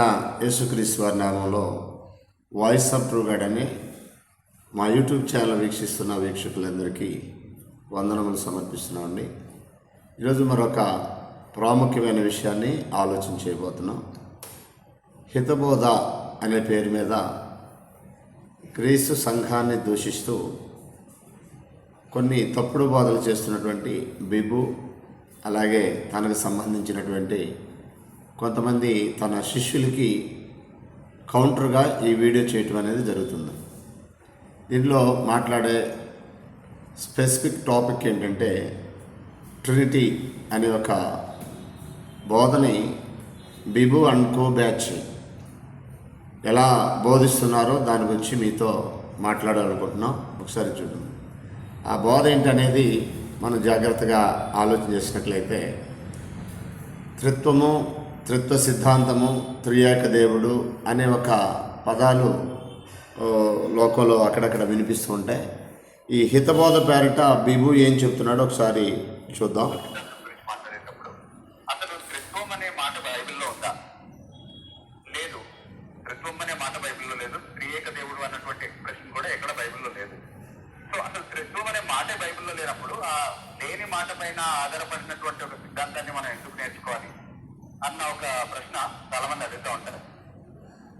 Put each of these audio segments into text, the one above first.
ప్రభైన యేసుక్రీస్తు వారి నామంలో వాయిస్ ఆఫ్ ట్రూ గైడ్ అని మా యూట్యూబ్ ఛానల్ వీక్షిస్తున్న వీక్షకులందరికీ వందనములు సమర్పిస్తున్నామండి. ఈరోజు మరొక ప్రాముఖ్యమైన విషయాన్ని ఆలోచన చేయబోతున్నాం. హితబోధ అనే పేరు మీద క్రీస్తు సంఘాన్ని దూషిస్తూ కొన్ని తప్పుడు బోధలు చేస్తున్నటువంటి బిబు అలాగే తనకు సంబంధించినటువంటి కొంతమంది తన శిష్యులకి కౌంటర్గా ఈ వీడియో చేయటం అనేది జరుగుతుంది. దీనిలో మాట్లాడే స్పెసిఫిక్ టాపిక్ ఏంటంటే ట్రినిటీ అనే ఒక బోధని బిబు అండ్ కో బ్యాచ్ ఎలా బోధిస్తున్నారో దాని గురించి మీతో మాట్లాడాలనుకుంటున్నాం. ఒకసారి చూడండి ఆ బోధ ఏంటనేది మనం జాగ్రత్తగా ఆలోచన చేసినట్లయితే త్రిత్వము త్రిత్వ సిద్ధాంతము త్రియాక దేవుడు అనే ఒక పదాలు లోకంలో అక్కడక్కడ వినిపిస్తూ ఉంటాయి. ఈ హితబోధ పేరిట బిబు ఏం చెప్తున్నాడో ఒకసారి చూద్దాం గురించి మాట్లాడేటప్పుడు అసలు త్రిత్వం అనే మాట బైబిల్లో ఉందా లేదు త్రిత్వం అనే మాట బైబిల్లో లేదు త్రియేక దేవుడు అన్నటువంటి ఎక్స్ప్రెషన్ కూడా ఎక్కడ బైబిల్లో లేదు సో అసలు త్రిత్వం అనే మాటే బైబిల్లో లేనప్పుడు ఆ లేని మాట పైన ఆధారపడినటువంటి ఒక సిద్ధాంతాన్ని మనం ఎందుకు నేర్చుకోవాలి అన్న ఒక ప్రశ్న చాలా మంది అడుగుతూ ఉంటారు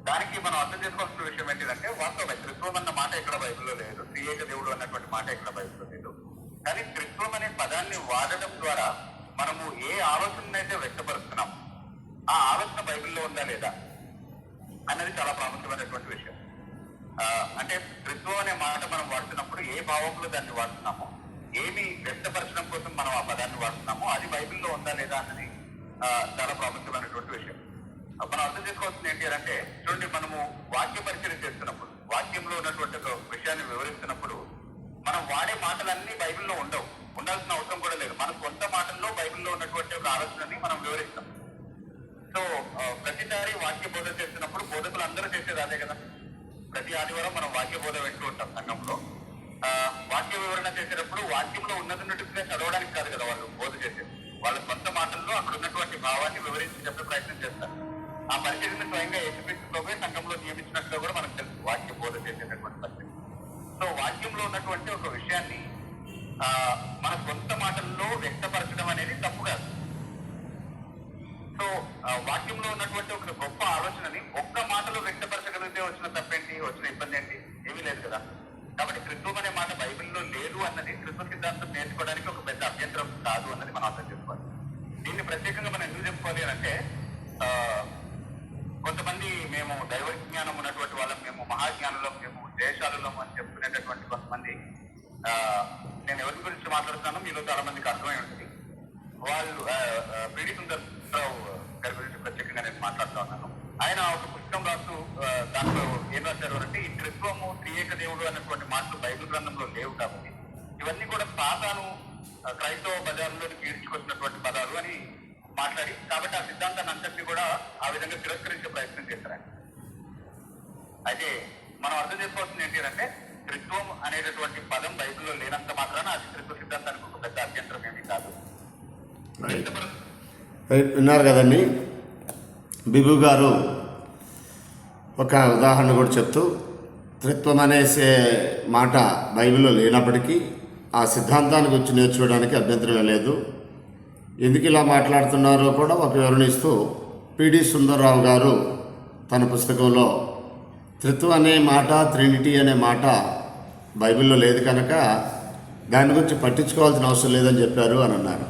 దానికి మనం అర్థం చేసుకోవాల్సిన విషయం ఏంటిదంటే వాస్తవమే త్రిత్వం అన్న మాట ఎక్కడ బైబిల్లో లేదు త్రియేక దేవుడు అన్నటువంటి మాట ఎక్కడ బైబిల్లో లేదు కానీ త్రిత్వం అనే పదాన్ని వాడడం ద్వారా మనము ఏ ఆలోచన అయితే వ్యక్తపరుస్తున్నాం ఆ ఆలోచన బైబిల్లో ఉందా లేదా అన్నది చాలా ప్రాముఖ్యమైనటువంటి విషయం. అంటే త్రిత్వం అనే మాట మనం వాడుతున్నప్పుడు ఏ భావంలో దాన్ని వాడుతున్నామో ఏమి వ్యక్తపరచడం కోసం మనం ఆ పదాన్ని వాడుతున్నామో అది బైబిల్లో ఉందా లేదా అన్నది ఆ, చాలా ప్రాముఖ్యమైనటువంటి విషయం. మనం అర్థం చేసుకోవాల్సింది ఏంటి అంటే చూడండి మనము వాక్య పరిచయం చేస్తున్నప్పుడు వాక్యంలో ఉన్నటువంటి ఒక విషయాన్ని వివరిస్తున్నప్పుడు మనం వాడే మాటలన్నీ బైబిల్లో ఉండవు. ఉండాల్సిన అవసరం కూడా లేదు. మన సొంత మాటల్లో బైబిల్లో ఉన్నటువంటి ఒక ఆలోచనని మనం వివరిస్తాం. సో ప్రతిసారి వాక్య బోధ చేస్తున్నప్పుడు బోధకులు అందరూ చేసేది అదే కదా? ప్రతి ఆదివారం మనం వాక్య బోధ వింటూ ఉంటాం సంఘంలో. ఆ, వాక్య వివరణ చేసేటప్పుడు వాక్యంలో ఉన్నది ఉన్నట్టుగా చదవడానికి కాదు కదా వాళ్ళు బోధ చేసేది. వాళ్ళ సొంత మాటల్లో అక్కడ ఉన్నటువంటి భావాన్ని వివరించి చెప్పే ప్రయత్నం చేస్తారు. ఆ పరిచయని స్వయంగా ఏసుక్రీస్తులోనే సంఘంలో నియమించినట్టుగా కూడా మనకు తెలుసు వాక్య బోధ చేసేటటువంటి పరిస్థితి. సో వాక్యంలో ఉన్నటువంటి ఒక విషయాన్ని మన సొంత మాటల్లో వ్యక్తపరచడం అనేది తప్పు కాదు. సో వాక్యంలో ఉన్నటువంటి ఒక గొప్ప ఆలోచనని ఒక్క మాటలో వ్యక్తపరచగలిగితే వచ్చిన తప్పేంటి? వచ్చిన ఇబ్బంది ఏంటి? ఏమీ లేదు కదా. కాబట్టి క్రిత్వం అనే మాట బైబిల్లో లేదు అన్నది క్రిత్వ సిద్ధాంతం నేర్చుకోవడానికి ఒక పెద్ద అభ్యంతరం కాదు అన్నది మనం అర్థం చేసుకోవాలి. దీన్ని ప్రత్యేకంగా మనం ఎందుకు చెప్పుకోవాలి అంటే ఆ, కొంతమంది మేము దైవ జ్ఞానం ఉన్నటువంటి వాళ్ళం మేము మహాజ్ఞానులం మేము దేశాలలో అని చెప్పుకునేటటువంటి కొంతమంది ఆ, నేను ఎవరి గురించి మాట్లాడుతున్నాను మీలో చాలా మందికి అర్థమై ఉంటుంది. వాళ్ళు పిడి సుందర్రావు గారి గురించి ప్రత్యేకంగా నేను మాట్లాడుతా ఉన్నాను. ఆయన ఒక పుస్తకం రాస్తూ దాంట్లో ఏం రాశారు అంటే ఈ త్రిత్వము త్రియేక దేవుడు అనేటువంటి మాటలు బైబిల్ గ్రంథంలో లేవు కాబట్టి. ఇవన్నీ కూడా సాతాను క్రైస్తవ బజార్లో తీర్చుకొచ్చినటువంటి పదాలు అని మాట్లాడి కాబట్టి ఆ సిద్ధాంతాన్ని అంతటిని కూడా ఆ విధంగా తిరస్కరించే ప్రయత్నం చేశారు అయితే మనం అర్థం చేసుకోవాల్సింది ఏంటి అంటే త్రిత్వం అనేటటువంటి పదం బైబిల్లో లేనంత మాత్రాన అది త్రిత్వ సిద్ధాంతానికి ఒక పెద్ద అభ్యంతరం ఏమీ కాదు. రైట్, విన్నారు కదండి? బిబు గారు ఒక ఉదాహరణ కూడా చెప్తూ త్రిత్వం అనేసే మాట బైబిల్లో లేనప్పటికీ ఆ సిద్ధాంతాన్ని గురించి నేర్చుకోవడానికి అభ్యంతరం లేదు. ఎందుకు ఇలా మాట్లాడుతున్నారో కూడా ఒక వివరణ ఇస్తూ పిడి సుందర్రావు గారు తన పుస్తకంలో త్రిత్వం అనే మాట ట్రినిటీ అనే మాట బైబిల్లో లేదు కనుక దాని గురించి పట్టించుకోవాల్సిన అవసరం లేదని చెప్పారు అని అన్నారు.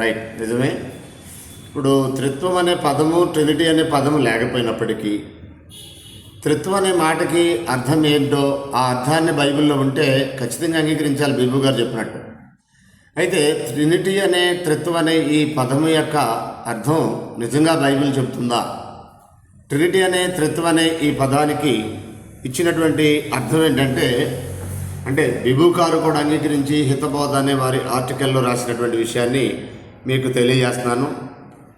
రైట్ నిజమే. ఇప్పుడు త్రిత్వం అనే పదము ట్రినిటీ అనే పదము లేకపోయినప్పటికీ త్రిత్వం అనే మాటకి అర్థం ఏంటో ఆ అర్థాన్ని బైబిల్లో ఉంటే ఖచ్చితంగా అంగీకరించాలి బిబు గారు చెప్పినట్టు. అయితే ట్రినిటీ అనే త్రిత్వం అనే ఈ పదము యొక్క అర్థం నిజంగా బైబిల్ చెప్తుందా? ట్రినిటీ అనే త్రిత్వం అనే ఈ పదానికి ఇచ్చినటువంటి అర్థం ఏంటంటే అంటే బిబుకారు కూడా అంగీకరించి హితబోధ అనే వారి ఆర్టికల్లో రాసినటువంటి విషయాన్ని మీకు తెలియజేస్తున్నాను.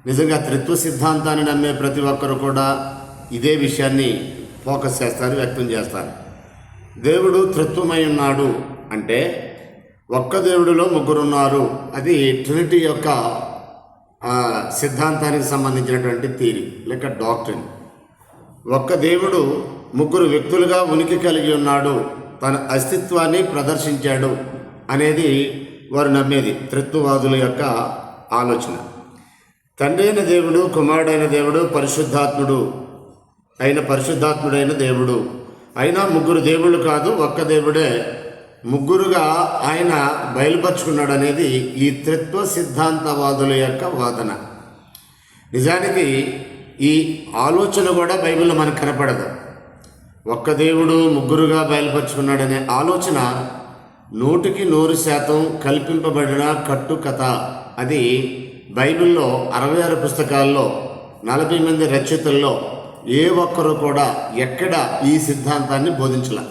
నిజంగా త్రిత్వ సిద్ధాంతాన్ని నమ్మే ప్రతి ఒక్కరు కూడా ఇదే విషయాన్ని ఫోకస్ చేస్తారు వ్యక్తం చేస్తారు. దేవుడు త్రిత్వమై ఉన్నాడు అంటే ఒక్క దేవుడిలో ముగ్గురున్నారు. అది ట్రినిటీ యొక్క సిద్ధాంతానికి సంబంధించినటువంటి తీరి లేక డాక్టరీన్. ఒక్క దేవుడు ముగ్గురు వ్యక్తులుగా ఉనికి కలిగి ఉన్నాడు. తన అస్తిత్వాన్ని ప్రదర్శించాడు అనేది వారు నమ్మేది త్రిత్వవాదుల యొక్క ఆలోచన. తండ్రైన దేవుడు కుమారుడైన దేవుడు పరిశుద్ధాత్ముడు అయిన పరిశుద్ధాత్ముడైన దేవుడు. అయినా ముగ్గురు దేవుళ్ళు కాదు ఒక్క దేవుడే. ముగ్గురుగా ఆయన బయలుపరుచుకున్నాడు అనేది ఈ త్రిత్వ సిద్ధాంతవాదుల యొక్క వాదన. నిజానికి ఈ ఆలోచన కూడా బైబిల్లో మనకు కనపడదు. ఒక్క దేవుడు ముగ్గురుగా బయలుపరుచుకున్నాడనే ఆలోచన నూటికి నూరు శాతం కల్పింపబడిన కట్టుకథ. అది బైబిల్లో అరవై ఆరు పుస్తకాల్లో నలభై మంది రచయితల్లో ఏ ఒక్కరు కూడా ఎక్కడ ఈ సిద్ధాంతాన్ని బోధించలే.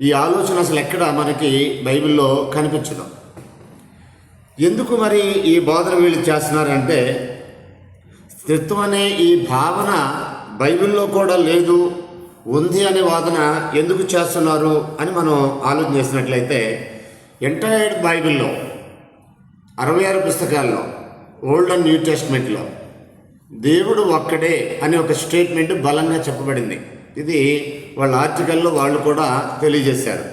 ఈ ఆలోచన అసలు ఎక్కడ మనకి బైబిల్లో కనిపించదు. ఎందుకు మరి ఈ బోధన వీళ్ళు చేస్తున్నారంటే స్త్రిత్వం అనే ఈ భావన బైబిల్లో కూడా లేదు ఉంది అనే వాదన ఎందుకు చేస్తున్నారు అని మనం ఆలోచన చేసినట్లయితే ఎంటైర్ బైబిల్లో అరవై ఆరు పుస్తకాల్లో ఓల్డ్ అండ్ న్యూ టెస్ట్మెంట్లో దేవుడు ఒక్కడే అనే ఒక స్టేట్మెంట్ బలంగా చెప్పబడింది. ఇది వాళ్ళ ఆర్టికల్లో వాళ్ళు కూడా తెలియజేశారు.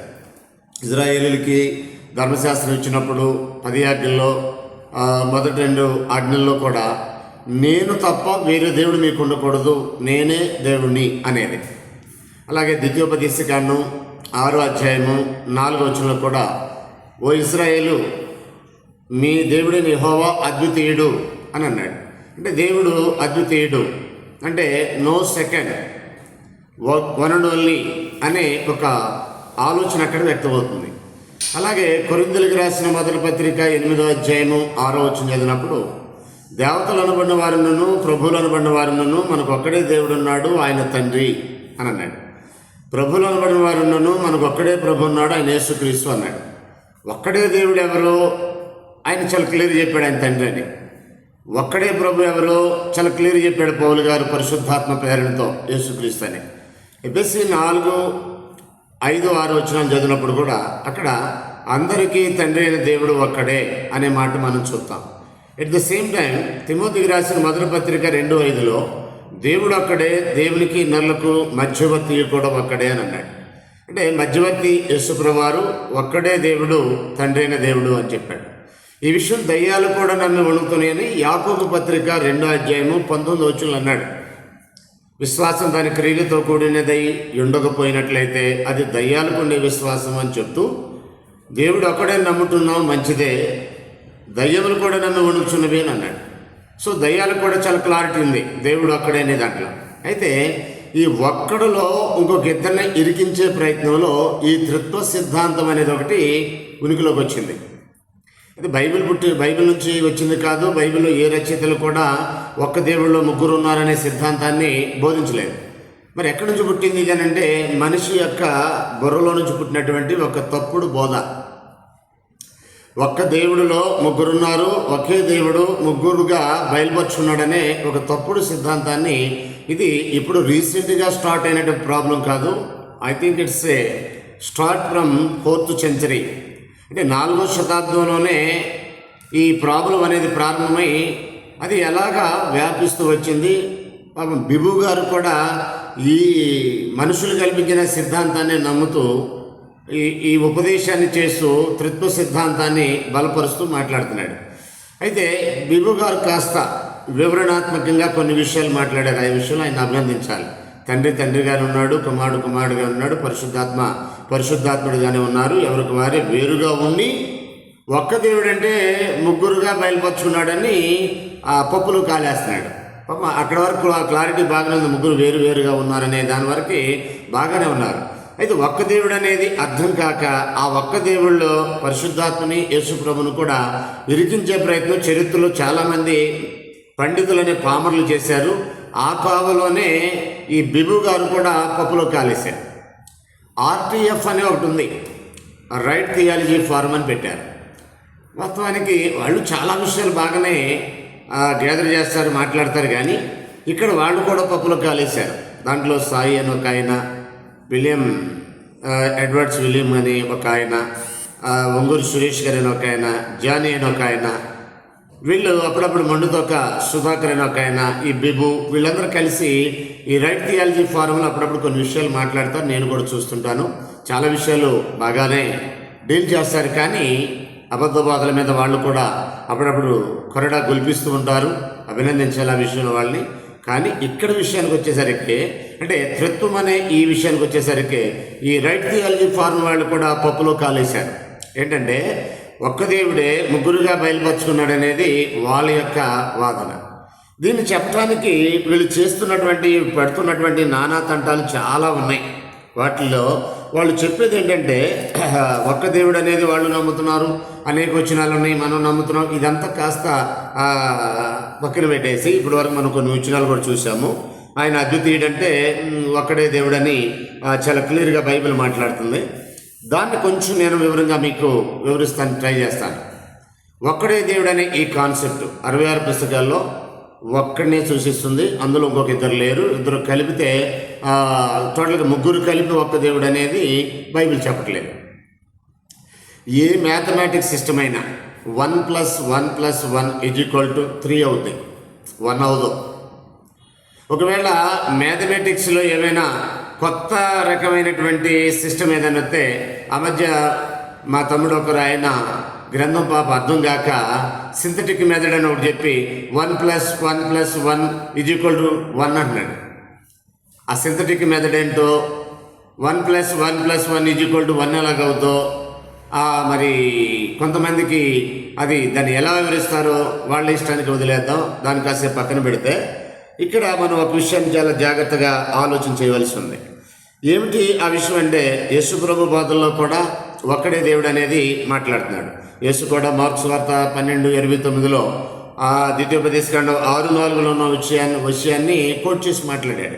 ఇజ్రాయేలీలకి ధర్మశాస్త్రం ఇచ్చినప్పుడు పది ఆజ్ఞల్లో మొదటి రెండు ఆజ్ఞల్లో కూడా నేను తప్ప వేరే దేవుడు మీకు ఉండకూడదు నేనే దేవుణ్ణి అనేది. అలాగే ద్వితీయోపదేశ కాండం ఆరో అధ్యాయము నాలుగో వచనంలో కూడా ఓ ఇస్రాయేలు మీ దేవుడు నిహోవా అద్వితీయుడు అని అన్నాడు. అంటే దేవుడు అద్వితీయుడు. అంటే no second one and only అనే ఒక ఆలోచన అక్కడ వ్యక్తమవుతుంది. అలాగే కొరిందులకు రాసిన మొదటి పత్రిక ఎనిమిదో అధ్యాయము ఆరో వచ్చిన చదివినప్పుడు దేవతలు అనుబడిన వారినను ప్రభువులు అనుబడిన వారినను మనకు ఒక్కడే దేవుడు ఉన్నాడు ఆయన తండ్రి అని అన్నాడు. ప్రభులు అనబడిన ఉన్నను మనకు ఒక్కడే ప్రభు ఉన్నాడు ఆయన యేసుక్రీస్తు అన్నాడు. ఒక్కడే దేవుడు ఎవరు ఆయన చాలా క్లియర్ చెప్పాడు ఆయన తండ్రి అని. ఒక్కడే ప్రభు ఎవరో చాలా క్లియర్ చెప్పాడు పౌలు గారు పరిశుద్ధాత్మ ప్రేరణతో యేసుక్రీస్తు అని. ఎపిఎస్సి నాలుగు ఐదు ఆరు వచ్చిన చదివినప్పుడు కూడా అక్కడ అందరికీ తండ్రి అయిన దేవుడు ఒక్కడే అనే మాట మనం చూస్తాం ఎట్ ద సేమ్ టైం తిమోతికి రాసిన మొదటి పత్రిక రెండు ఐదులో దేవుడు అక్కడే దేవునికి నల్లకు మధ్యవర్తి కూడా ఒక్కడే అని అన్నాడు. అంటే మధ్యవర్తి యేసుప్రవారు ఒక్కడే దేవుడు తండ్రైన దేవుడు అని చెప్పాడు. ఈ విషయం దయ్యాలు కూడా నన్ను వణుకుతున్నాయని యాకోబు పత్రిక రెండో అధ్యాయము పంతొమ్మిది వచ్చులు అన్నాడు. విశ్వాసం దాని క్రియలతో కూడినదై ఉండకపోయినట్లయితే అది దయ్యాలకు ఉండే విశ్వాసం అని చెప్తూ దేవుడు ఒక్కడే నమ్ముతున్నాం మంచిదే దయ్యములు కూడా నన్ను వణుకుచున్నవి అని అన్నాడు. సో దయ్యాలకు కూడా చాలా క్లారిటీ ఉంది. దేవుడు అక్కడనే దాంట్లో. అయితే ఈ ఒక్కడులో ఇంకొక ఇద్దరిని ఇరికించే ప్రయత్నంలో ఈ త్రిత్వ సిద్ధాంతం అనేది ఒకటి ఉనికిలోకి వచ్చింది. ఇది బైబిల్ పుట్టి బైబిల్ నుంచి వచ్చింది కాదు బైబిల్లో ఏ రచయితలు కూడా ఒక్క దేవుళ్ళు ముగ్గురు ఉన్నారనే సిద్ధాంతాన్ని బోధించలేదు. మరి ఎక్కడి నుంచి పుట్టింది అని అంటే మనిషి యొక్క బుర్రలో నుంచి పుట్టినటువంటి ఒక తప్పుడు బోధ. ఒక్క దేవుడిలో ముగ్గురున్నారు ఒకే దేవుడు ముగ్గురుగా బయలుపరుచున్నాడనే ఒక తప్పుడు సిద్ధాంతాన్ని ఇది ఇప్పుడు రీసెంట్గా స్టార్ట్ అయినటువంటి ప్రాబ్లం కాదు. I think it's a start from fourth century అంటే నాలుగో శతాబ్దంలోనే ఈ ప్రాబ్లం అనేది ప్రారంభమై అది ఎలాగా వ్యాపిస్తూ వచ్చింది? పాపం బిబు గారు కూడా ఈ మనుషులు కల్పించిన సిద్ధాంతాన్ని నమ్ముతూ ఈ ఈ ఉపదేశాన్ని చేస్తూ త్రిత్వ సిద్ధాంతాన్ని బలపరుస్తూ మాట్లాడుతున్నాడు. అయితే బిబు గారు కాస్త వివరణాత్మకంగా కొన్ని విషయాలు మాట్లాడారు. ఆ విషయంలో ఆయన అభినందించాలి. తండ్రి తండ్రిగానే ఉన్నాడు కుమారుడు కుమారుడుగా ఉన్నాడు పరిశుద్ధాత్మ పరిశుద్ధాత్ముడిగానే ఉన్నారు. ఎవరికి వారే వేరుగా ఉండి ఒక్క దేవుడు అంటే ముగ్గురుగా బయలుపరుచుకున్నాడని ఆ పప్పులు కాలేస్తున్నాడు. పాప అక్కడ వరకు ఆ క్లారిటీ బాగానే ఉంది. ముగ్గురు వేరు వేరుగా ఉన్నారనే దాని వరకు బాగానే ఉన్నారు. అయితే ఒక్క దేవుడు అనేది అర్థం కాక ఆ ఒక్క దేవుళ్ళలో పరిశుద్ధాత్మని యేసుప్రభును కూడా విరిచించే ప్రయత్నం చరిత్రలో చాలామంది పండితులనే పామర్లు చేశారు. ఆ పావులోనే ఈ బిబు గారు కూడా పప్పులో కాలేశారు. ఆర్టీఎఫ్ అనే ఒకటి ఉంది. రైట్ థియాలజీ ఫారం అని పెట్టారు. వాస్తవానికి వాళ్ళు చాలా విషయాలు బాగానే గ్యాదర్ చేస్తారు మాట్లాడతారు కానీ ఇక్కడ వాళ్ళు కూడా పప్పులో కాలేశారు. దాంట్లో సాయి అని ఒక ఆయన విలియం ఎడ్వర్డ్స్ విలియం అని ఒక ఆయన వంగూరు సురేష్ గారు అని ఒక ఆయన జానీ అని ఒక ఆయన వీళ్ళు అప్పుడప్పుడు మండుతోక సుధాకర్ అని ఒక ఆయన ఈ బిబు వీళ్ళందరూ కలిసి ఈ రైట్ థియాలజీ ఫారంలో అప్పుడప్పుడు కొన్ని విషయాలు మాట్లాడతారు. నేను కూడా చూస్తుంటాను. చాలా విషయాలు బాగానే డీల్ చేస్తారు కానీ అబద్ధ బాధల మీద వాళ్ళు కూడా అప్పుడప్పుడు కొరడా గొల్పిస్తూ ఉంటారు. అభినందించాలి ఆ విషయంలో వాళ్ళని. కానీ ఇక్కడ విషయానికి వచ్చేసరికి అంటే త్రిత్వం అనే ఈ విషయానికి వచ్చేసరికి ఈ రైట్ థియాలజీ ఫార్మ్ వాళ్ళు కూడా పప్పులో కాలేశారు. ఏంటంటే ఒక్క దేవుడే ముగ్గురుగా బయలుపరుచుకున్నాడు అనేది వాళ్ళ యొక్క వాదన. దీన్ని చెప్పడానికి వీళ్ళు చేస్తున్నటువంటి పెడుతున్నటువంటి నానా తంటాలు చాలా ఉన్నాయి. వాటిల్లో వాళ్ళు చెప్పేది ఏంటంటే ఒక్క దేవుడు అనేది వాళ్ళు నమ్ముతున్నారు అనేక వచనాలు ఉన్నాయి మనం నమ్ముతున్నాం. ఇదంతా కాస్త పక్కన పెట్టేసి ఇప్పటివరకు మనం కొన్ని వచనాలు కూడా చూసాము ఆయన అద్వితీయుడంటే ఒక్కడే దేవుడని చాలా క్లియర్గా బైబిల్ మాట్లాడుతుంది. దాన్ని కొంచెం నేను వివరంగా మీకు వివరిస్తాను ట్రై చేస్తాను. ఒక్కడే దేవుడని ఈ కాన్సెప్ట్. అరవై ఆరు పుస్తకాల్లో ఒక్కడనే సూచిస్తుంది. అందులో ఇంకొక ఇద్దరు లేరు. ఇద్దరు కలిపితే టోటల్గా ముగ్గురు కలిపి ఒక్క దేవుడు అనేది బైబిల్ చెప్పట్లేదు. ఏ మ్యాథమెటిక్స్ సిస్టమ్ అయినా one plus one plus one is equal to three అవుతుంది వన్ అవదు. ఒకవేళ మ్యాథమెటిక్స్లో ఏమైనా కొత్త రకమైనటువంటి సిస్టమ్ ఏదైనా వస్తే ఆ మధ్య మా తమ్ముడు ఒకరు ఆయన గ్రంథం పాప అర్థం కాక సింథటిక్ మెథడ్ అని ఒకటి చెప్పి one plus one plus one is equal to one అంటున్నాడు. ఆ సింథటిక్ మెథడ్ ఏంటో? One plus one plus one is equal to one ఎలాగవుతో అవుతో మరి కొంతమందికి అది దాన్ని ఎలా వివరిస్తారో వాళ్ళ ఇష్టానికి వదిలేద్దాం. దాన్ని కాసేపు పక్కన పెడితే ఇక్కడ మనం ఒక విషయాన్ని చాలా జాగ్రత్తగా ఆలోచన చేయవలసి ఉంది. ఏమిటి ఆ విషయం అంటే యేసుప్రభు బోధల్లో కూడా ఒక్కడే దేవుడు అనేది మాట్లాడుతున్నాడు. యేసు కూడా మార్క్స్ వార్త పన్నెండు ఇరవై తొమ్మిదిలో ఆ ద్వితీయోపదేశకాండం ఆరు నాలుగులో ఉన్న విషయాన్ని విషయాన్ని కోట్ చేసి మాట్లాడాడు.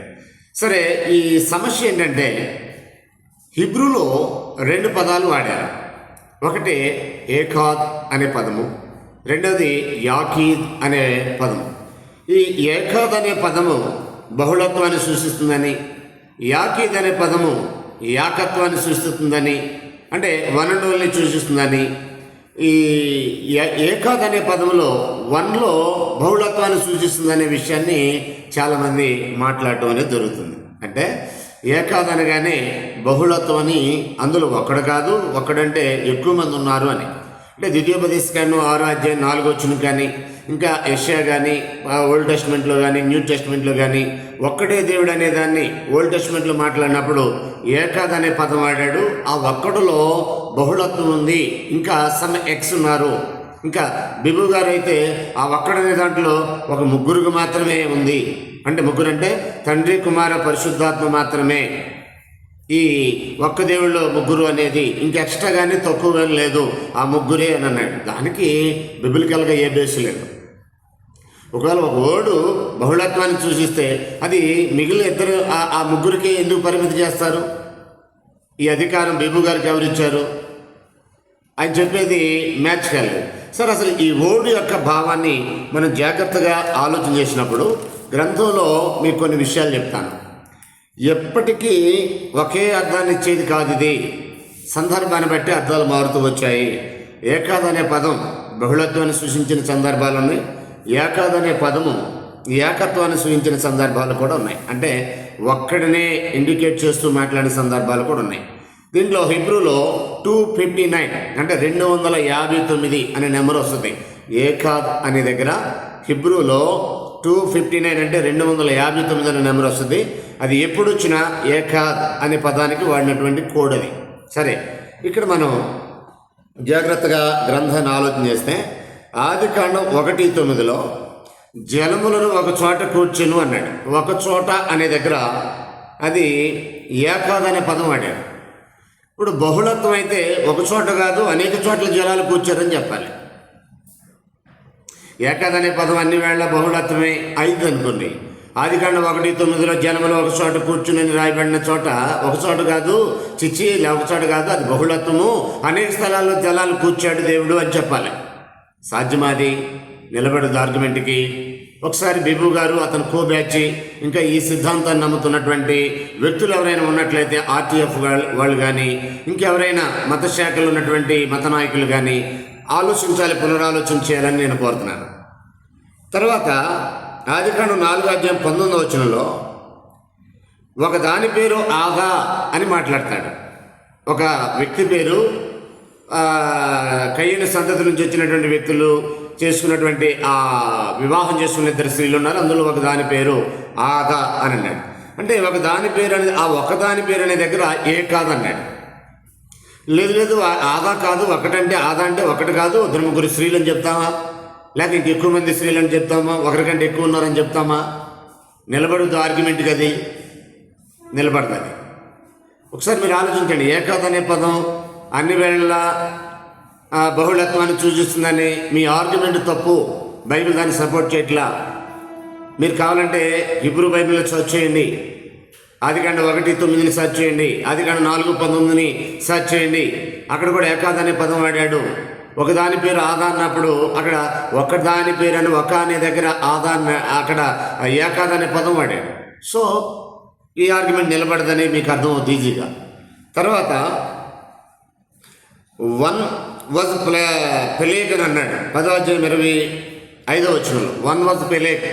సరే ఈ సమస్య ఏంటంటే హిబ్రూలో రెండు పదాలు వాడారు. ఒకటి ఏకాద్ అనే పదము రెండవది యాకీద్ అనే పదము. ఈ ఏకాద్ అనే పదము బహుళత్వాన్ని సూచిస్తుందని యాకీద్ అనే పదము యాకత్వాన్ని సూచిస్తుందని అంటే వన్ అండ్ ఓన్లీ సూచిస్తుందని ఈ ఏకాద్ అనే పదంలో వన్లో బహుళత్వాన్ని సూచిస్తుందనే విషయాన్ని చాలామంది మాట్లాడటం అనేది జరుగుతుంది. అంటే ఏకాద్ అనగానే బహుళత్వాన్ని అందులో ఒక్కడు కాదు ఒక్కడంటే ఎక్కువ మంది ఉన్నారు అని. అంటే ద్వితీయోపదేశకాండం ఆరో అధ్యాయం నాలుగో వచ్చిన కానీ ఇంకా యష్యా కానీ ఓల్డ్ టెస్ట్మెంట్లో కానీ న్యూ టెస్ట్మెంట్లో కానీ ఒక్కడే దేవుడు అనే దాన్ని ఓల్డ్ టెస్ట్మెంట్లో మాట్లాడినప్పుడు ఏకాద్ అనే పదం వాడాడు ఆ ఒక్కడులో బహుళత్వం ఉంది. ఇంకా సమ్ ఎక్స్ ఉన్నారు. ఇంకా బిబు గారు అయితే ఆ ఒక్కడనే దాంట్లో ఒక ముగ్గురికి మాత్రమే ఉంది. అంటే ముగ్గురు అంటే తండ్రి కుమార పరిశుద్ధాత్మ మాత్రమే. ఈ ఒక్క దేవుళ్ళు ముగ్గురు అనేది ఇంక ఎక్స్ట్రా కానీ తక్కువ కానీ లేదు. ఆ ముగ్గురే అని అన్నాడు. దానికి బిబిలికల్గా ఏ బేసు లేదు. ఒకవేళ ఒక ఓడు బహుళత్వాన్ని సూచిస్తే అది మిగిలిన ఇద్దరు ఆ- ముగ్గురికి ఎందుకు పరిమితి చేస్తారు? ఈ అధికారం బీబు గారికి ఎవరిచ్చారు అని చెప్పేది మ్యాచ్ కాలేదు సార్ అసలు ఈ ఓడు యొక్క భావాన్ని మనం జాగ్రత్తగా ఆలోచన చేసినప్పుడు గ్రంథంలో మీకు కొన్ని విషయాలు చెప్తాను. ఎప్పటికీ ఒకే అర్థాన్ని ఇచ్చేది కాదు ఇది. సందర్భాన్ని బట్టి అర్థాలు మారుతూ వచ్చాయి. ఏకాద్ అనే పదం బహుళత్వాన్ని సూచించిన సందర్భాలు ఉన్నాయి. ఏకాద్ అనే పదము ఏకత్వాన్ని సూచించిన సందర్భాలు కూడా ఉన్నాయి. అంటే ఒక్కడినే ఇండికేట్ చేస్తూ మాట్లాడిన సందర్భాలు కూడా ఉన్నాయి. దీంట్లో హిబ్రూలో టూ ఫిఫ్టీ నైన్ అంటే రెండు వందల యాభై తొమ్మిది అనే నెంబర్ వస్తుంది. ఏకాద్ అనే దగ్గర హిబ్రూలో టూ ఫిఫ్టీ నైన్ అంటే రెండు వందల యాభై తొమ్మిది అనే నెంబర్ వస్తుంది. అది ఎప్పుడు వచ్చినా ఏకాద్ అనే పదానికి వాడినటువంటి కోడ్ అది. సరే ఇక్కడ మనం జాగ్రత్తగా గ్రంథాన్ని ఆలోచన చేస్తే ఆది కాండం ఒకటి తొమ్మిదిలో జలములను ఒక చోట కూర్చును అన్నాడు. ఒక చోట అనే దగ్గర అది ఏకాద్ అనే పదం వాడాడు ఇప్పుడు బహుళత్వం అయితే ఒక చోట కాదు అనేక చోట్ల జలాలు కూర్చారని చెప్పాలి. ఏకాదనే పదం అన్ని వేళ బహుళత్వమే ఐదు అనుకోండి. ఆదికాండం ఒకటి తొమ్మిదిలో జనములు ఒక చోట కూర్చుని రాయబడిన చోట ఒక చోట కాదు చిచ్చి ఒక చోట కాదు అది బహుళత్వము. అనేక స్థలాల్లో జలాలు కూర్చాడు దేవుడు అని చెప్పాలి. సాధ్యమాది నిలబడదు ఆర్గ్యుమెంట్కి ఒకసారి బిబు గారు అతను కో బ్యాచ్ ఇంకా ఈ సిద్ధాంతాన్ని నమ్ముతున్నటువంటి వ్యక్తులు ఎవరైనా ఉన్నట్లయితే ఆర్టీఎఫ్ వాళ్ళు కానీ ఇంకెవరైనా మత శాఖలు ఉన్నటువంటి మత నాయకులు కానీ ఆలోచించాలి పునరాలోచన చేయాలని నేను కోరుతున్నాను. తర్వాత ఆదికాండం నాలుగో అధ్యాయం పంతొమ్మిదో వచనంలో ఒక దాని పేరు ఆగా అని మాట్లాడతాడు. ఒక వ్యక్తి పేరు కయ్యని సంతతి నుంచి వచ్చినటువంటి వ్యక్తులు చేసుకున్నటువంటి ఆ వివాహం చేసుకున్న ఇద్దరు స్త్రీలు ఉన్నారు. అందులో ఒక దాని పేరు ఆదా అని అన్నాడు. అంటే ఒక దాని పేరు అనేది ఆ ఒక దాని పేరు అనే దగ్గర ఏ కాదు అన్నాడు. లేదు లేదు ఆదా కాదు ఒకటంటే ఆదా అంటే ఒకటి కాదు ఇద్దరు ముగ్గురు స్త్రీలు అని చెప్తామా? లేక ఇంక ఎక్కువ మంది స్త్రీలు అని చెప్తామా? ఒకరికంటే ఎక్కువ ఉన్నారని చెప్తామా? నిలబడదు ఆర్గ్యుమెంట్ కది నిలబడుతుంది ఒకసారి మీరు ఆలోచించండి ఏకాద్ అనే పదం అన్ని వేళలా బహుళత్వాన్ని సూచిస్తుందని మీ ఆర్గ్యుమెంట్ తప్పు. బైబిల్ దాన్ని సపోర్ట్ చేయట్లా. మీరు కావాలంటే హిబ్రూ బైబిల్లో సర్చ్ చేయండి. ఆదికాండ ఒకటి తొమ్మిదిని సర్చ్ చేయండి. ఆదికాండ నాలుగు పంతొమ్మిదిని సర్చ్ చేయండి. అక్కడ కూడా ఏకాద్ అనే పదం వాడాడు. ఒకదాని పేరు ఆదా అన్నప్పుడు అక్కడ ఒకదాని పేరు అని ఒక అనే దగ్గర ఆదా అక్కడ ఏకాద్ అనే పదం వాడాడు. సో ఈ ఆర్గ్యుమెంట్ నిలబడదని మీకు అర్థమవుతుంది ఈజీగా తర్వాత వన్ వాజ్ ప్లే పెలేక్ అని అన్నాడు. పదో అధ్యాయం ఇరవై ఐదో వచ్చినలో వన్ వాజ్ పెలేక్.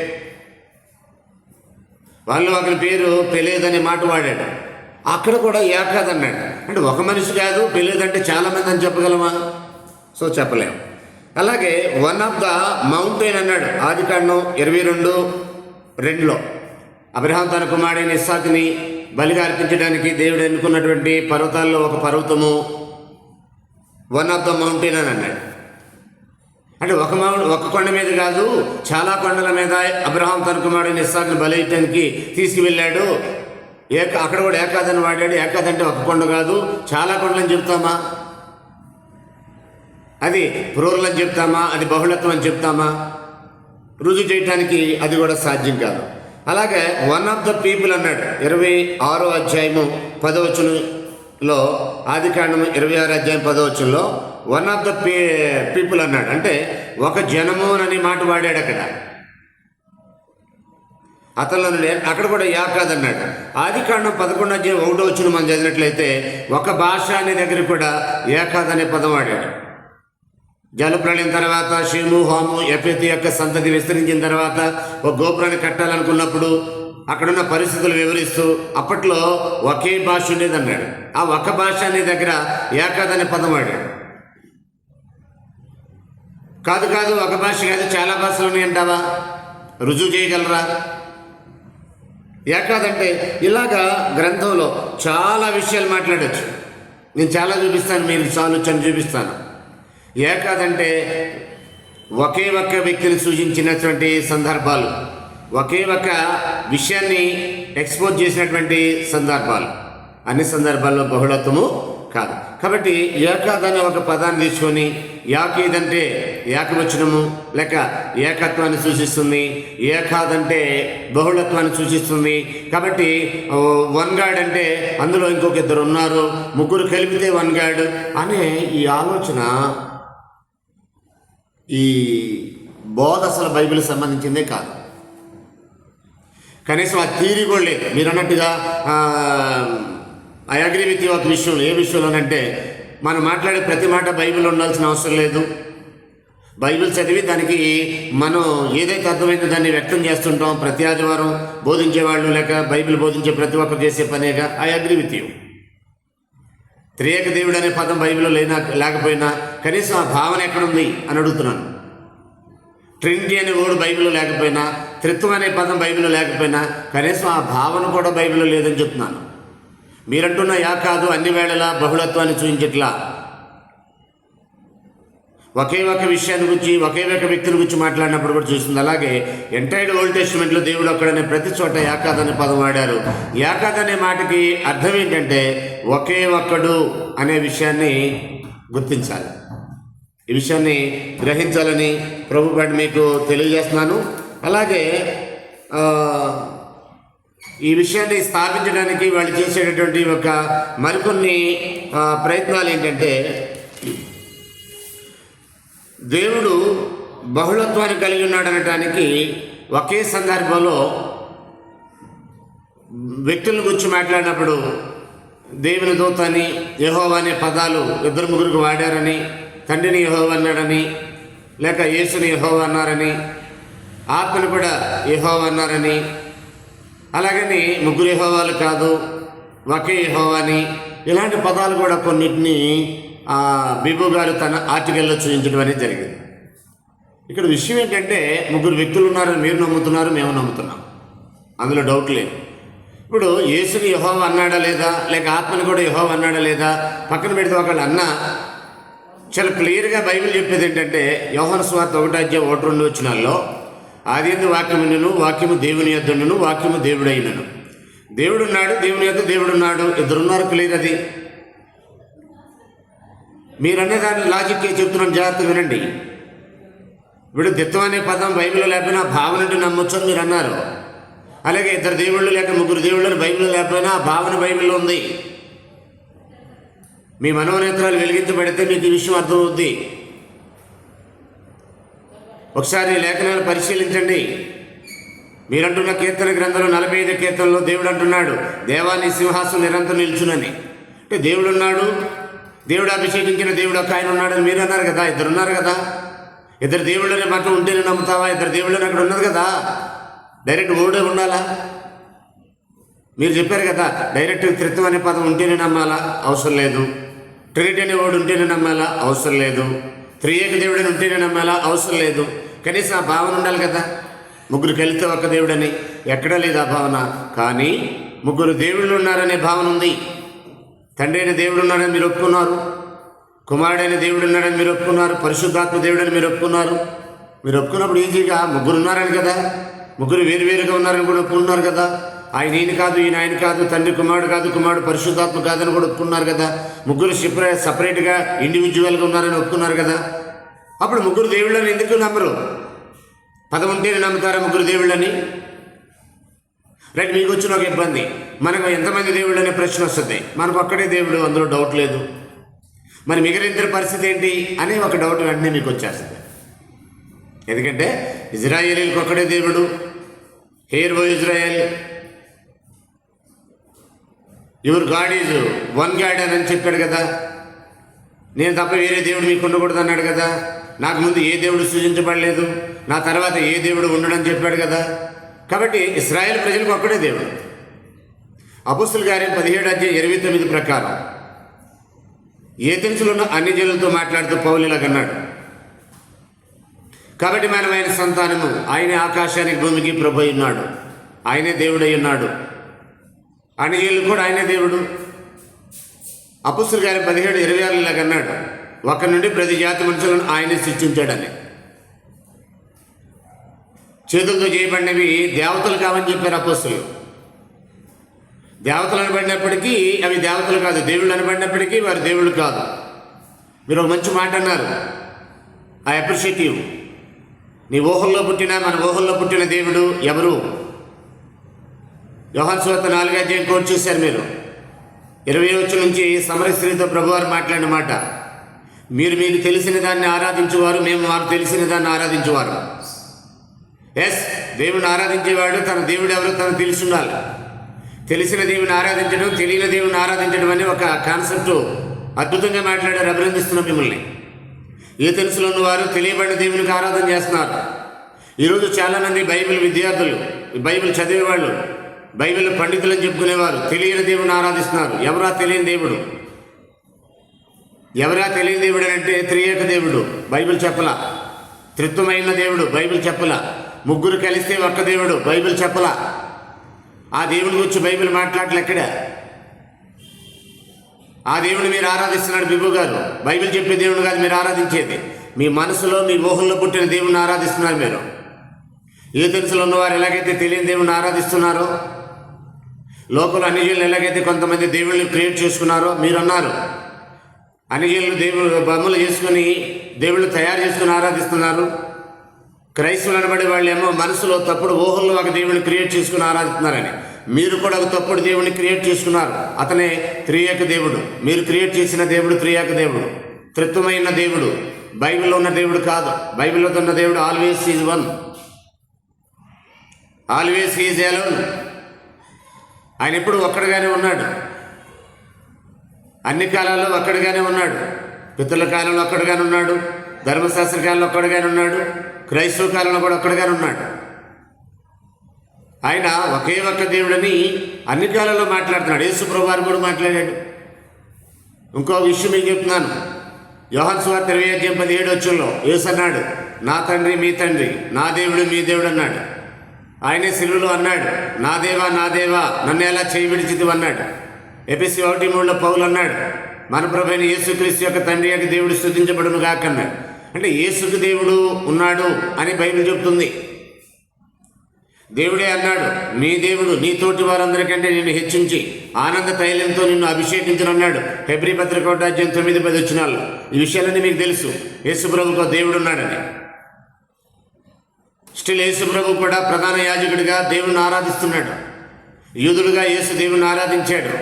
వాళ్ళు ఒకరి పేరు పెలేదనే మాట వాడాడు. అక్కడ కూడా ఏకాదన్నాడు అంటే ఒక మనిషి కాదు పెలేదంటే చాలా మంది అని చెప్పగలమా? సో చెప్పలేము అలాగే వన్ ఆఫ్ ద మౌంటైన్ అన్నాడు. ఆది కాండం ఇరవై రెండు రెండులో. అబ్రహాం తన కుమారుడైన ఇస్సాకుని బలిగా అర్పించడానికి దేవుడు ఎన్నుకున్నటువంటి పర్వతాల్లో ఒక పర్వతము వన్ ఆఫ్ ద మౌంటైన్ అని అన్నాడు. అంటే ఒక మౌంట్ ఒక కొండ మీద కాదు చాలా కొండల మీద అబ్రహాం తన కుమారుడిని ఇస్సాకుని బలియటానికి తీసుకువెళ్ళాడు. ఏక అక్కడ కూడా ఏకాదని వాడాడు. ఏకాది అంటే ఒక కొండ కాదు చాలా కొండలని చెప్తామా? అది ప్రోరులు అని చెప్తామా? అది బహుళత్వం అని చెప్తామా? రుజువు చేయటానికి అది కూడా సాధ్యం కాదు. అలాగే వన్ ఆఫ్ ద పీపుల్ అన్నాడు ఇరవై ఆరో అధ్యాయము లో ఆది కాండం ఇరవై ఆరు అధ్యాయం పదవచనంలో one of the p people అన్నాడు. అంటే ఒక జనము అని మాట వాడాడు అక్కడ. అతను అక్కడ కూడా యాకాద్ అన్నాడు ఆది కాండం పదకొండు అధ్యాయం ఒకటో వచ్చిన మనం చదివినట్లయితే ఒక భాష అనే దగ్గర కూడా ఏకాద్ అనే పదం వాడాడు. జలప్రళయం తర్వాత షేము హోము ఎపెతి యొక్క సంతతి విస్తరించిన తర్వాత ఒక గోపురాన్ని కట్టాలనుకున్నప్పుడు అక్కడున్న పరిస్థితులు వివరిస్తూ అప్పట్లో ఒకే భాష ఉండేది అన్నాడు ఆ ఒక భాష అనే దగ్గర ఏకాదనే అనే పదం వాడాడు. కాదు కాదు ఒక భాష కాదు చాలా భాషలు ఉన్నాయంటావా రుజువు చేయగలరా? ఏకాదంటే ఇలాగా గ్రంథంలో చాలా విషయాలు మాట్లాడచ్చు. నేను చాలా చూపిస్తాను మీరు ఆలోచన చూపిస్తాను. ఏకాదంటే ఒకే ఒక్క వ్యక్తిని సూచించినటువంటి సందర్భాలు. ఒకే ఒక విషయాన్ని ఎక్స్పోజ్ చేసినటువంటి సందర్భాలు. అన్ని సందర్భాల్లో బహుళత్వము కాదు. కాబట్టి ఏకాద్ అనే ఒక పదాన్ని తీసుకొని యాకేదంటే ఏకవచనము లేక ఏకత్వాన్ని సూచిస్తుంది. ఏకాదంటే బహుళత్వాన్ని సూచిస్తుంది. కాబట్టి వన్ గాడ్ అంటే అందులో ఇంకొక ఇద్దరు ఉన్నారు. ముగ్గురు కలిపితే వన్ గాడ్ అనే ఈ ఆలోచన ఈ బోధ అసలు బైబిల్ సంబంధించిందే కాదు. కనీసం ఆ థీరీ కూడా లేదు. మీరు అన్నట్టుగా ఐ అగ్రి విత్ ఒక విషయంలో ఏ విషయంలోనంటే మనం మాట్లాడే ప్రతి మాట బైబిల్ ఉండాల్సిన అవసరం లేదు. బైబిల్ చదివి దానికి మనం ఏదైతే అర్థమైందో దాన్ని వ్యక్తం చేస్తుంటాం ప్రతి ఆదివారం బోధించేవాళ్ళు లేక బైబిల్ బోధించే ప్రతి ఒక్కరు చేసే పనేగా ఐ అగ్రి విత్ యూ. త్రియేక దేవుడు అనే పదం బైబిల్లో లేనా లేకపోయినా కనీసం ఆ భావన ఎక్కడుంది అని అడుగుతున్నాను. ట్రినిటీ అనే ఓడు బైబిల్లో లేకపోయినా త్రిత్వం అనే పదం బైబిల్లో లేకపోయినా కనీసం ఆ భావన కూడా బైబిల్లో లేదని చెప్తున్నాను. మీరంటున్న యా కాదు అన్ని వేళలా బహుళత్వాన్ని చూపించట్లా? ఒకే ఒక విషయాన్ని గురించి ఒకే ఒక వ్యక్తిని గురించి మాట్లాడినప్పుడు కూడా చూస్తుంది. అలాగే ఎంటైర్డ్ ఓల్డ్ టెస్టిమెంట్లో దేవుడు ఒక్కడనే ప్రతి చోట యాకాద్ అనే పదం వాడారు. యాకాద్ అనే మాటకి అర్థం ఏంటంటే ఒకే ఒక్కడు అనే విషయాన్ని గుర్తించాలి. ఈ విషయాన్ని గ్రహించాలని ప్రభు బట్టి మీకు తెలియజేస్తున్నాను. అలాగే ఈ విషయాన్ని స్థాపించడానికి వాళ్ళు చేసేటటువంటి ఒక మరికొన్ని ప్రయత్నాలు ఏంటంటే దేవుడు బహుళత్వాన్ని కలిగి ఉన్నాడు అనటానికి ఒకే సందర్భంలో వ్యక్తుల గురించి మాట్లాడినప్పుడు దేవుని దూత అని యెహోవా అనే పదాలు ఇద్దరు ముగ్గురికి వాడారని తండ్రిని యెహోవా అన్నాడని లేక యేసుని యహోవ అన్నారని ఆత్మను కూడా యహోవ అన్నారని అలాగని ముగ్గురు యహోవాలు కాదు ఒకే యెహోవాని ఇలాంటి పదాలు కూడా కొన్నిటిని ఆ, బిబు గారు తన ఆర్టికల్లో చూపించడం అనేది జరిగింది. ఇక్కడ విషయం ఏంటంటే ముగ్గురు వ్యక్తులు ఉన్నారని మీరు నమ్ముతున్నారు మేము నమ్ముతున్నాం. అందులో డౌట్ లేదు. ఇప్పుడు యేసుని యహోవ అన్నాడా లేదా లేక ఆత్మను కూడా యహోవ అన్నాడా లేదా పక్కన పెడితే ఒకళ్ళు అన్నా చాలా క్లియర్గా బైబిల్ చెప్పేది ఏంటంటే యోహన స్వార్థ ఒకటి ఒకటి రెండు వచ్చినాల్లో ఆది వాక్యమునను వాక్యమును వాక్యము దేవుని యొద్దను వాక్యము దేవుడైనను. దేవుడున్నాడు దేవుని యొద్ద దేవుడున్నాడు. ఇద్దరున్నారు క్లియర్ అది? మీరనే దాని లాజిక్ చెప్తున్నాను జాగ్రత్తగా వినండి. ఇప్పుడు దిత్తం అనే పదం బైబిల్లో లేకపోయినా ఆ భావన అంటే నమ్మొచ్చు మీరు అన్నారు. అలాగే ఇద్దరు దేవుళ్ళు లేక ముగ్గురు దేవుళ్ళు బైబిల్లో లేకపోయినా ఆ భావన బైబిల్లో ఉంది. మీ మనోనేత్రాలు వెలిగించబడితే మీకు ఈ విషయం అర్థమవుద్ది. ఒకసారి లేఖనాలు పరిశీలించండి. మీరంటున్న కీర్తన గ్రంథంలో నలభై ఐదు కీర్తనలో దేవుడు అంటున్నాడు. దేవాన్ని సింహాసం నిరంతరం నిల్చునని. అంటే దేవుడు ఉన్నాడు దేవుడు అభిషేకించిన దేవుడు ఒక ఆయన ఉన్నాడని మీరు అన్నారు కదా ఇద్దరు ఉన్నారు కదా. ఇద్దరు దేవుళ్ళని మాట ఉంటేనే నమ్ముతావా? ఇద్దరు దేవుళ్ళని అక్కడ ఉన్నది కదా. డైరెక్ట్ ఓడే ఉండాలా? మీరు చెప్పారు కదా డైరెక్ట్ త్రిత్వం అనే పదం ఉంటేనే నమ్మాలా? అవసరం లేదు. ట్రినిటీ అనే వాడు ఉంటేనే నమ్మాలా? అవసరం లేదు. త్రియేక దేవుడని ఉంటేనే నమ్మాలా? అవసరం లేదు. కనీసం ఆ భావన ఉండాలి కదా. ముగ్గురు కలిస్తే ఒక్క దేవుడని. ఎక్కడా లేదు ఆ భావన. కానీ ముగ్గురు దేవుళ్ళు ఉన్నారనే భావన ఉంది. తండ్రి అయిన దేవుడు ఉన్నాడని మీరు ఒప్పుకున్నారు. కుమారుడైన దేవుడు ఉన్నాడని మీరు ఒప్పుకున్నారు. పరిశుద్ధాత్మ దేవుడని మీరు ఒప్పుకున్నారు. మీరు ఒప్పుకున్నప్పుడు ఈజీగా ముగ్గురు ఉన్నారని కదా. ముగ్గురు వేరువేరుగా ఉన్నారని కూడా ఒప్పుకున్నారు కదా. ఆయన ఈయన కాదు ఈయన ఆయన కాదు తండ్రి కుమారుడు కాదు కుమారుడు పరిశుద్ధాత్మ కాదని కూడా ఒప్పుకున్నారు కదా. ముగ్గురు సెపరేట్ సపరేట్గా ఇండివిజువల్గా ఉన్నారని ఒప్పుకున్నారు కదా. అప్పుడు ముగ్గురు దేవుళ్ళని ఎందుకు నమ్మరు? పదముంటేనే నమ్ముతారా ముగ్గురు దేవుళ్ళని? రైట్ మీకు వచ్చిన ఒక ఇబ్బంది. మనకు ఎంతమంది దేవుళ్ళు అనే ప్రశ్న వస్తుంది. మనకు ఒక్కడే దేవుడు అందులో డౌట్ లేదు. మరి మిగిలిన పరిస్థితి ఏంటి అనే ఒక డౌట్ వెంటనే మీకు వచ్చేస్తుంది. ఎందుకంటే ఇజ్రాయేలీలకు ఒక్కడే దేవుడు. Hear O Israel. Your God is one God అని చెప్పాడు కదా. నేను తప్ప వేరే దేవుడు మీకు ఉండకూడదు అన్నాడు కదా. నాకు ముందు ఏ దేవుడు సృజించబడలేదు. నా తర్వాత ఏ దేవుడు ఉండడని చెప్పాడు కదా. కాబట్టి ఇస్రాయేల్ ప్రజలకు ఒక్కడే దేవుడు. అపుస్తుల గారి పదిహేడు అధ్యాయం ఇరవై తొమ్మిది ప్రకారం. ఏ ఉన్న అన్ని జనులతో మాట్లాడుతూ పౌలిలాగన్నాడు కాబట్టి మనం ఆయన సంతానము ఆయన ఆకాశానికి భూమికి ప్రభు ఉన్నాడు. ఆయనే దేవుడై ఉన్నాడు. అన్ని జనులు కూడా ఆయనే దేవుడు. అపుస్తుల గారి పదిహేడు ఇరవై ఆరు ఇలాగ అన్నాడు ఒక నుండి ప్రతి జాతి మనుషులను ఆయనే సృష్టించాడని. చేతులతో చేయబడినవి దేవతలు కావని చెప్పారు అపోస్తులు దేవతలు అనబడినప్పటికీ అవి దేవతలు కాదు దేవుళ్ళు అనబడినప్పటికీ వారు దేవుళ్ళు కాదు. మీరు ఒక మంచి మాట అన్నారు. ఐ అప్రిషియేట్ యూ నీ ఊహల్లో పుట్టిన మన ఊహల్లో పుట్టిన దేవుడు ఎవరు? యోహాన్ సువార్త నాలుగు అధ్యాయం కోడ్ చూశారు మీరు. ఇరవై వచ్చి నుంచి సమర స్త్రీతో ప్రభువారు మాట్లాడిన మాట. మీరు మీకు తెలిసిన దాన్ని ఆరాధించేవారు మేము వారు తెలిసిన దాన్ని ఆరాధించేవారు. ఎస్ దేవుని ఆరాధించేవాడు తన దేవుడు ఎవరో తనకు తెలిసి ఉండాలి తెలిసిన దేవుని ఆరాధించడం తెలియని దేవుని ఆరాధించడం అనే ఒక కాన్సెప్ట్ అద్భుతంగా మాట్లాడారు అభినందిస్తున్నాం మిమ్మల్ని. ఏ తెలుసులో ఉన్నవారు తెలియబడిన దేవునికి ఆరాధన చేస్తున్నారు. ఈరోజు చాలామంది బైబిల్ విద్యార్థులు బైబిల్ చదివేవాళ్ళు బైబిల్ పండితులని చెప్పుకునేవారు. తెలియని దేవుని ఆరాధిస్తున్నారు. ఎవరా తెలియని దేవుడు? ఎవరా తెలియని దేవుడు అంటే త్రియేక దేవుడు. బైబిల్ చెప్పల. త్రిత్వమైన దేవుడు. బైబిల్ చెప్పల. ముగ్గురు కలిస్తే ఒక్క దేవుడు. బైబిల్ చెప్పల. ఆ దేవుడి గురించి బైబిల్ మాట్లాడలే ఎక్కడ? ఆ దేవుడు మీరు ఆరాధిస్తున్నాడు బిబు గారు. బైబిల్ చెప్పే దేవుడు కాదు మీరు ఆరాధించేది. మీ మనసులో మీ మోహంలో పుట్టిన దేవుడిని ఆరాధిస్తున్నారు మీరు. ఏ తెలుసులో ఉన్నవారు ఎలాగైతే తెలియని దేవుడిని ఆరాధిస్తున్నారో లోకంలో అన్ని ఎలాగైతే కొంతమంది దేవుళ్ళు క్రియేట్ చేసుకున్నారో మీరు అన్నారు అన్ని దేవుడు బొమ్మలు చేసుకుని దేవుళ్ళు తయారు చేసుకుని ఆరాధిస్తున్నారు. క్రైస్తవులు అనబడే వాళ్ళు ఏమో మనసులో తప్పుడు ఊహల్లో ఒక దేవుని క్రియేట్ చేసుకుని ఆరాధిస్తున్నారని. మీరు కూడా ఒక తప్పుడు దేవుని క్రియేట్ చేసుకున్నారు. అతనే త్రియేక దేవుడు. మీరు క్రియేట్ చేసిన దేవుడు త్రియేక దేవుడు. త్రిత్వమైన దేవుడు. బైబిల్లో ఉన్న దేవుడు కాదు. బైబిల్లో ఉన్న దేవుడు always is one. Always is alone. ఆయన ఎప్పుడు ఒక్కడిగానే ఉన్నాడు. అన్ని కాలాల్లో ఒక్కడిగానే ఉన్నాడు. పితృల కాలంలో ఒక్కడిగానే ఉన్నాడు. ధర్మశాస్త్ర కాలంలో ఒక్కడిగానే ఉన్నాడు. క్రైస్తవ కాలంలో కూడా ఒక్కడిగానే ఉన్నాడు. ఆయన ఒకే ఒక్క దేవుడని అన్ని కాలంలో మాట్లాడుతున్నాడు. యేసు ప్రభువారు కూడా మాట్లాడాడు. ఇంకో విషయం మీకు చెప్తున్నాను. యోహన్ సువార్త ఇరవై అధ్యాయం పదిహేడు వచ్చుల్లో యేసు అన్నాడు నా తండ్రి మీ తండ్రి నా దేవుడు మీ దేవుడు అన్నాడు. ఆయనే శిలువులో అన్నాడు నా దేవా నా దేవా నన్ను ఎలా చేయి విడిచిది అన్నాడు. ఎపిసి ఒకటి మూడులో పౌలు అన్నాడు మన ప్రభైన యేసుక్రీస్తు యొక్క తండ్రి యొక్క దేవుడు స్థుతించబడును కాకన్నాడు అంటే యేసుకు దేవుడు ఉన్నాడు అని బైబిల్ చెప్తుంది దేవుడే అన్నాడు నీ దేవుడు నీ తోటి వారందరికంటే నిన్ను హెచ్చించి ఆనంద తైలంతో నిన్ను అభిషేకించనన్నాడు హెబ్రి పత్రిక ఒకటి తొమ్మిది పది వచ్చినాళ్ళు ఈ విషయాలన్నీ మీకు తెలుసు. యేసుప్రభుకు ఒక దేవుడు ఉన్నాడని. స్టిల్ యేసుప్రభు కూడా ప్రధాన యాజకుడిగా దేవుని ఆరాధిస్తున్నాడు. యూదుడుగా యేసు దేవుని ఆరాధించాడు.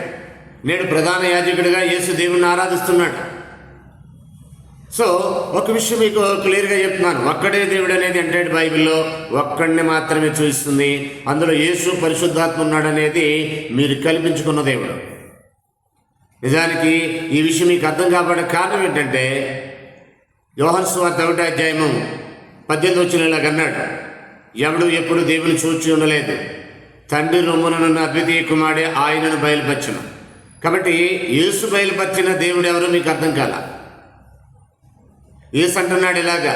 నేడు ప్రధాన యాజకుడిగా యేసు దేవుని ఆరాధిస్తున్నాడు. సో ఒక విషయం మీకు క్లియర్గా చెప్తున్నాను. ఒక్కడే దేవుడు అనేది అంటాడు బైబిల్లో ఒక్కడిని మాత్రమే చూపిస్తుంది. అందులో యేసు పరిశుద్ధాత్మ ఉన్నాడనేది మీరు కల్పించుకున్న దేవుడు. నిజానికి ఈ విషయం మీకు అర్థం కాబట్టి కారణం ఏంటంటే యోహన్ స్వార్థ ఒకటి అధ్యాయము పద్దెనిమిది వచ్చిన అన్నాడు ఎవడు ఎప్పుడు దేవుని చూచి ఉండలేదు. తండ్రి రొమ్మునన్న అద్వితీయ కుమారుడే ఆయనను బయలుపరచను. కాబట్టి యేసు బయలుపరిచిన దేవుడు ఎవరో మీకు అర్థం కాల. యేసు అంటున్నాడు ఇలాగా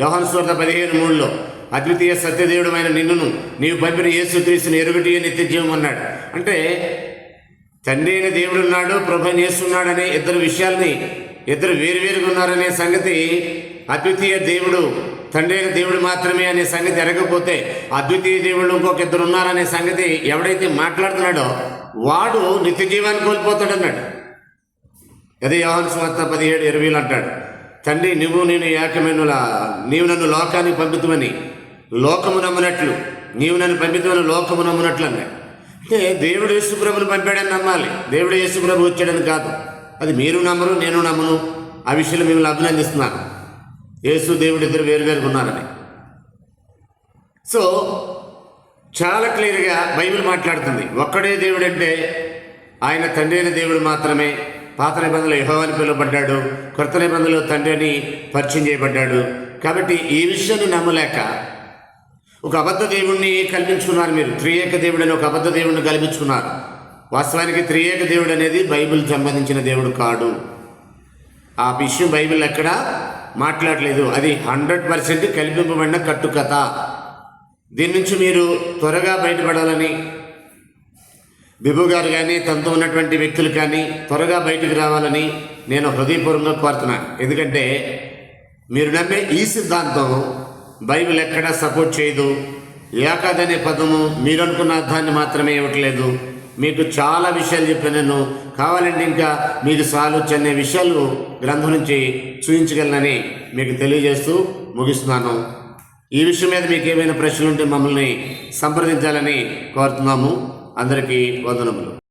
యోహన్ పదిహేను మూడులో అద్వితీయ సత్యదేవుడమైన నిన్నును నీవు పంపిన యేసు క్రీస్తుని ఎరుగటి నిత్య జీవం అన్నాడు. అంటే తండ్రి అయిన దేవుడు ఉన్నాడు ప్రభు చేస్తున్నాడు ఇద్దరు విషయాల్ని ఇద్దరు వేరువేరుగా ఉన్నారనే సంగతి అద్వితీయ దేవుడు తండ్రి అయిన దేవుడు మాత్రమే అనే సంగతి ఎరగకపోతే అద్వితీయ దేవుడు ఇంకొక ఇద్దరు ఉన్నారనే సంగతి ఎవడైతే మాట్లాడుతున్నాడో వాడు నిత్య జీవాన్ని కోల్పోతాడన్నాడు. అదే యోహన్ సువార్త పదిహేడు ఇరవైలు అంటాడు తండ్రి నువ్వు నేను ఏకమైన నీవు నన్ను లోకానికి పంపితమని లోకము నమ్మునట్లు నీవు నన్ను పంపితమని లోకము నమ్మునట్లు అన్నాడు. అంటే దేవుడు యేసుప్రభుని పంపాడని నమ్మాలి. దేవుడు యేసుప్రభు వచ్చాడని కాదు. అది మీరు నమ్మరు నేను నమ్మను. ఆ విషయంలో మిమ్మల్ని అభినందిస్తున్నాను యేసు దేవుడు ఇద్దరు వేరువేరుగా ఉన్నారని. సో చాలా క్లియర్గా బైబిల్ మాట్లాడుతుంది. ఒక్కడే దేవుడు అంటే ఆయన తండ్రి అయిన దేవుడు మాత్రమే. పాత నిబంధనలు యహోవాని పిలువబడ్డాడు. కొత్త నిబంధనలు తండ్రి అని పరిచయం చేయబడ్డాడు. కాబట్టి ఈ విషయాన్ని నమ్మలేక ఒక అబద్ధ దేవుణ్ణి కల్పించుకున్నారు మీరు. త్రియేక దేవుడు అని ఒక అబద్ధ దేవుడిని కల్పించుకున్నారు. వాస్తవానికి త్రియేక దేవుడు అనేది బైబిల్ సంబంధించిన దేవుడు కాడు. ఆ విషయం బైబిల్ ఎక్కడ మాట్లాడలేదు. అది హండ్రెడ్ పర్సెంట్ కల్పింపబడిన కట్టుకథ. దీని నుంచి మీరు త్వరగా బయటపడాలని బిబు గారు కానీ తనతో ఉన్నటువంటి వ్యక్తులు కానీ త్వరగా బయటకు రావాలని నేను హృదయపూర్వకంగా కోరుతున్నాను ఎందుకంటే మీరు నమ్మే ఈ సిద్ధాంతం బైబిల్ ఎక్కడా సపోర్ట్ చేయదు. ఏకాదనే పదము మీరు అనుకున్న అర్థాన్ని మాత్రమే ఇవ్వట్లేదు. మీకు చాలా విషయాలు చెప్పాను నేను. కావాలంటే ఇంకా మీకు సాలోచనే విషయాలు గ్రంథం నుంచి చూపించగలనని మీకు తెలియజేస్తూ ముగిస్తున్నాను. ఈ విషయం మీద మీకు ఏమైనా ప్రశ్నలు ఉంటే మమ్మల్ని సంప్రదించాలని కోరుతున్నాము. అందరికీ వందనములు.